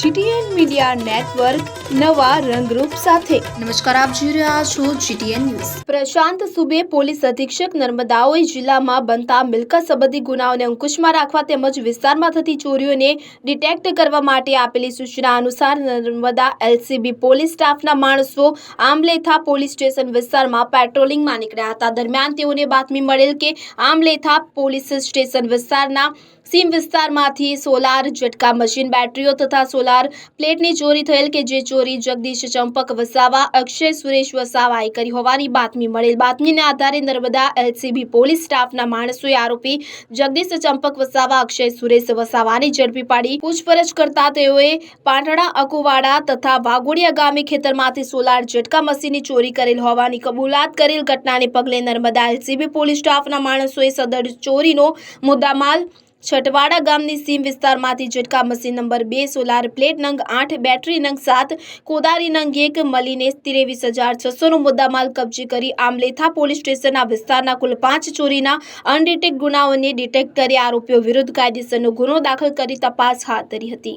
GTN media network નવા રંગરૂપ સાથે. નમસ્કાર આપ જોઈ રહ્યા છો GTN news. Prashant Sube police અધિક્ષક નર્મદાઓઈ જિલ્લામાં બનતા મિલકત સંબંધી ગુનાઓને અંકુશમાં રાખવા તેમજ વિસ્તારમાં થતી ચોરીઓને ડિટેક્ટ કરવા માટે આપેલી સૂચના અનુસાર નર્મદા એલસીબી પોલીસ સ્ટાફના માણસો આમલેથા પોલીસ સ્ટેશન વિસ્તારમાં પેટ્રોલિંગમાં નીકળ્યા હતા. દરમિયાન તેઓને બાતમી મળેલ કે આમલેથા પોલીસ સ્ટેશન વિસ્તારના સીમ વિસ્તારમાંથી સોલાર ઝટકા મશીન બેટરીઓ તથા સોલાર પ્લેટની ચોરી થયેલ કે જે ચોરી જગદીશ ચંપક વસાવા, અક્ષય સુરેશ વસાવાએ કરી હોવાની બાતમી મળેલ બાતમીને આધારે નર્મદા એલસીબી પોલીસ સ્ટાફના માણસોએ આરોપી જગદીશ ચંપક વસાવા, અક્ષય સુરેશ વસાવાને ઝડપી પાડી પૂછપરછ કરતા તેઓએ પાંટણા અકુવાડા તથા વાઘોડિયા ગામે ખેતરમાંથી સોલાર ઝટકા મશીનની ચોરી કરેલ હોવાની કબૂલાત કરેલ ઘટનાને પગલે નર્મદા એલસીબી પોલીસ સ્ટાફના માણસોએ સદર ચોરીનો મુદ્દામાલ છટવાડા ગામની સીમ વિસ્તારમાંથી ઝટકા મશીન નંબર બે સોલાર પ્લેટ નંગ આઠ, બેટરી નંગ સાત, કોદારી નંગ એક મળીને ત્રેવીસ હજાર છસોનો મુદ્દામાલ કબજે કરી આમલેથા પોલીસ સ્ટેશનના વિસ્તારના કુલ પાંચ ચોરીના અનડિટેક્ટ ગુનાઓને ડિટેક્ટ કરી આરોપીઓ વિરુદ્ધ કાયદેસરનો ગુનો દાખલ કરી તપાસ હાથ ધરી હતી.